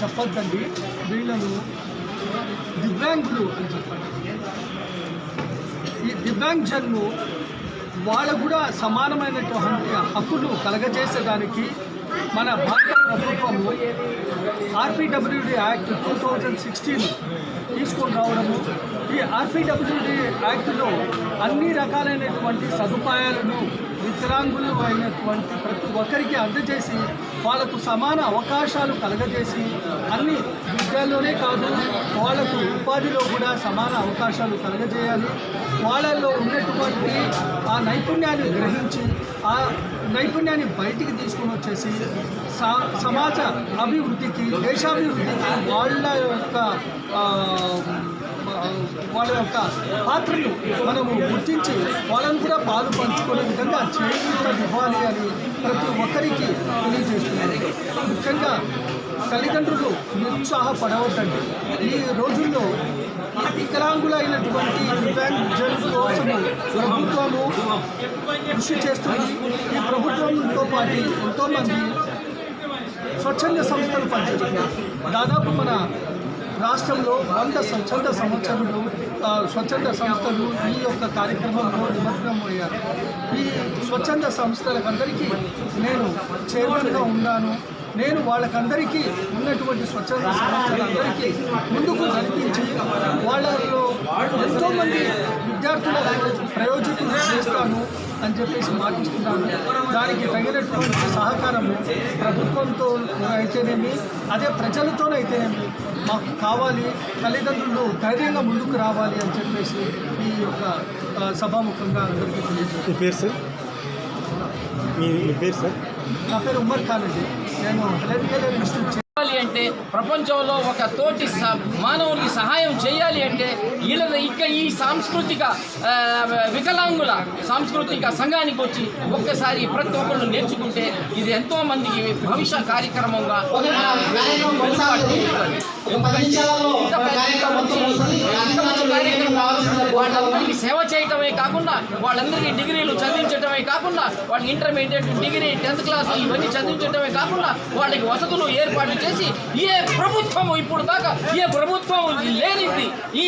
చెప్పొద్దండి. వీళ్ళను దివ్యాంగులు అని చెప్పండి ఈ దివ్యాంగ్జన్ను వాళ్ళకు కూడా సమానమైనటువంటి హక్కులు కలగజేసేదానికి మన భారత RPWD act two thousand sixteen తీసుకొని రావడము ఈ ఆర్పిడబ్ల్యూడి యాక్ట్లో అన్ని రకాలైనటువంటి సదుపాయాలను వికలాంగులు అయినటువంటి ప్రతి ఒక్కరికి అందజేసి వాళ్ళకు సమాన అవకాశాలు కలగజేసి అన్ని విద్యల్లోనే కాదు వాళ్ళకు ఉపాధిలో కూడా సమాన అవకాశాలు కలగజేయాలి. వాళ్ళల్లో ఉన్నటువంటి ఆ నైపుణ్యాన్ని గ్రహించి ఆ నైపుణ్యాన్ని బయటికి తీసుకొని వచ్చేసి సా సమాజ అభివృద్ధికి దేశాభివృద్ధికి వాళ్ళ యొక్క వాళ్ళ యొక్క పాత్రను మనము గుర్తించి వాళ్ళని కూడా పాలు పంచుకునే విధంగా చేయూత ఇవ్వాలి అని ప్రతి ఒక్కరికి తెలియజేస్తున్నారు ముఖ్యంగా తల్లిదండ్రులు నిరుత్సాహపడవద్దండి. ఈ రోజుల్లో వికలాంగులైనటువంటి వికలాంగులైనటువంటి దివ్యాంగుల కోసము ప్రభుత్వము కృషి చేస్తుంది. ఈ ప్రభుత్వంతో పాటు ఎంతోమంది స్వచ్ఛంద సంస్థలు పనిచేస్తున్నాయి. దాదాపు మన రాష్ట్రంలో వంద స్వచ్ఛంద సంవత్సరాలు స్వచ్ఛంద సంస్థలు ఈ యొక్క కార్యక్రమంలో నిమగ్నం అయ్యారు. ఈ స్వచ్ఛంద సంస్థలకందరికీ నేను చైర్మన్గా ఉన్నాను. నేను వాళ్ళకందరికీ ఉన్నటువంటి స్వచ్ఛంద సంస్థలందరికీ ముందుకు నడిపించి వాళ్ళలో విద్యార్థులకు ప్రయోజకులు చేస్తాను అని చెప్పేసి మాటిస్తున్నాను దానికి తగినటువంటి సహకారము ప్రభుత్వంతో అయితేనేమి అదే ప్రజలతోనైతేనేమి మాకు కావాలి తల్లిదండ్రులు ధైర్యంగా ముందుకు రావాలి అని చెప్పేసి ఈ యొక్క సభాముఖంగా అందరికీ తెలియజేస్తాను మీ పేరు సార్? నా పేరు ఉమ్మర్ ఖాన్ అండి. నేను కేర్ ఇన్స్టిట్యూట్ అంటే ప్రపంచంలో ఒక తోటి మానవునికి సహాయం చేయాలి అంటే వీళ్ళ ఇక ఈ సాంస్కృతిక వికలాంగుల సాంస్కృతిక సంఘానికి వచ్చి ఒక్కసారి ప్రతి ఒక్కళ్ళు నేర్చుకుంటే ఇది ఎంతో మందికి భవిష్య కార్యక్రమంగా సేవ చేయటమే కాకుండా వాళ్ళందరికీ డిగ్రీలు చదివించటమే కాకుండా వాళ్ళకి ఇంటర్మీడియట్ డిగ్రీ టెన్త్ క్లాస్ ఇవన్నీ చదివించటమే కాకుండా వాళ్ళకి వసతులు ఏర్పాటు చేసి ఏ ప్రభుత్వం ఇప్పుడు దాకా ఏ ప్రభుత్వం లేనిది ఈ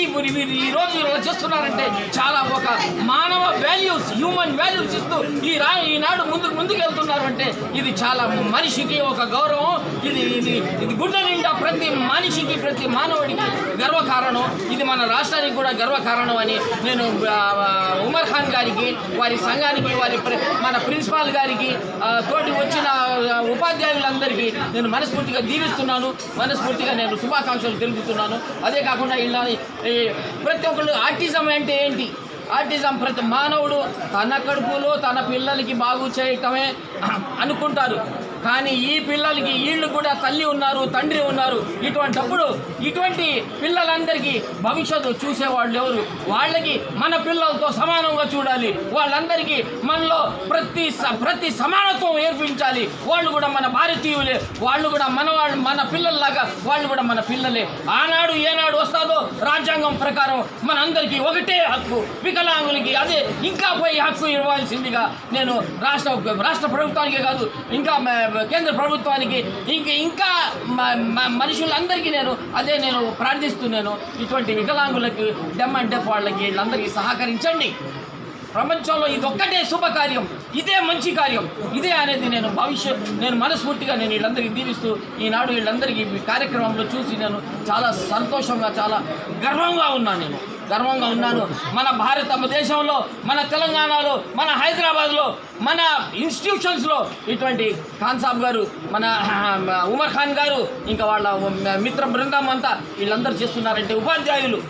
ఈ రోజు ఇలా చేస్తున్నారంటే చాలా ఒక మానవ వాల్యూస్ హ్యూమన్ వాల్యూస్ ఇస్తూ ఈ రా ఈనాడు ముందుకు ముందుకు వెళ్తున్నారు అంటే ఇది చాలా మనిషికి ఒక గౌరవం ఇది ఇది ఇది గుడ్డ నిండా ప్రతి మనిషికి ప్రతి మానవుడికి గర్వకారణం. ఇది మన రాష్ట్రానికి కూడా గర్వకారణం అని నేను ఉమర్ ఖాన్ గారికి వారి సంఘానికి వారి మన ప్రిన్సిపాల్ గారికి తోటి వచ్చిన ఉపాధ్యాయులందరికీ నేను మనస్ఫూర్తిగా దీవిస్తున్నాను. మనస్ఫూర్తిగా నేను శుభాకాంక్షలు తెలుపుతున్నాను. అదే కాకుండా ఇలా ప్రతి ఒక్కళ్ళు ఆర్టిజం అంటే ఏంటి? ఆర్టిజం ప్రతి మానవుడు తన కడుపులో తన పిల్లలకి బాగు చేయటమే అనుకుంటారు. కానీ ఈ పిల్లలకి వీళ్ళు కూడా తల్లి ఉన్నారు తండ్రి ఉన్నారు. ఇటువంటప్పుడు ఇటువంటి పిల్లలందరికీ భవిష్యత్తు చూసేవాళ్ళు ఎవరు? వాళ్ళకి మన పిల్లలతో సమానంగా చూడాలి. వాళ్ళందరికీ మనలో ప్రతి స- ప్రతి సమానత్వం ఏర్పించాలి. వాళ్ళు కూడా మన భారతీయులే. వాళ్ళు కూడా మన వాళ్ళు మన పిల్లల్లాగా వాళ్ళు కూడా మన పిల్లలే. ఆనాడు ఏనాడు వస్తారు రాజ్యాంగం ప్రకారం మనందరికీ ఒకటే హక్కు వికలాంగులకి అదే ఇంకా పోయి హక్కు ఇవ్వాల్సిందిగా నేను రాష్ట్ర రాష్ట్ర ప్రభుత్వానికే కాదు ఇంకా కేంద్ర ప్రభుత్వానికి ఇంక ఇంకా మనుషులందరికీ నేను అదే నేను ప్రార్థిస్తున్నాను. ఇటువంటి వికలాంగులకి డెమ్ అండ్ డెఫ్ వాళ్ళకి వీళ్ళందరికీ సహకరించండి. ప్రపంచంలో ఇది ఒక్కటే శుభకార్యం ఇదే మంచి కార్యం. ఇదే అనేది నేను భవిష్యత్ నేను మనస్ఫూర్తిగా నేను వీళ్ళందరికీ దీవిస్తూ ఈనాడు వీళ్ళందరికీ ఈ కార్యక్రమంలో చూసి నేను చాలా సంతోషంగా చాలా గర్వంగా ఉన్నాను నేను. గర్వంగా ఉన్నాను. మన భారత దేశంలో మన తెలంగాణలో మన హైదరాబాద్లో మన ఇన్స్టిట్యూషన్స్లో ఇటువంటి ఖాన్ సాబ్ గారు మన ఉమర్ ఖాన్ గారు ఇంకా వాళ్ళ మిత్ర బృందం అంతా వీళ్ళందరూ చేస్తున్నారంటే ఉపాధ్యాయులు.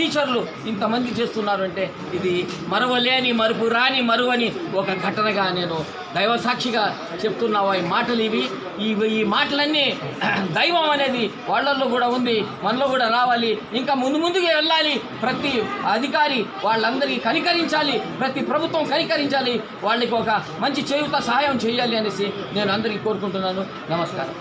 టీచర్లు ఇంతమంది చేస్తున్నారు అంటే ఇది మరవలేని మరుపు రాని మరువని ఒక ఘటనగా నేను దైవ సాక్షిగా చెప్తున్నావు? ఈ మాటలు ఇవి. ఈ ఈ మాటలన్నీ దైవం అనేది వాళ్ళల్లో కూడా ఉంది మనలో కూడా రావాలి. ఇంకా ముందు ముందుకు వెళ్ళాలి. ప్రతి అధికారి వాళ్ళందరికీ కనికరించాలి. ప్రతి ప్రభుత్వం కనికరించాలి. వాళ్ళకి ఒక మంచి చేయుత సహాయం చేయాలి అనేసి నేను అందరికీ కోరుకుంటున్నాను. నమస్కారం.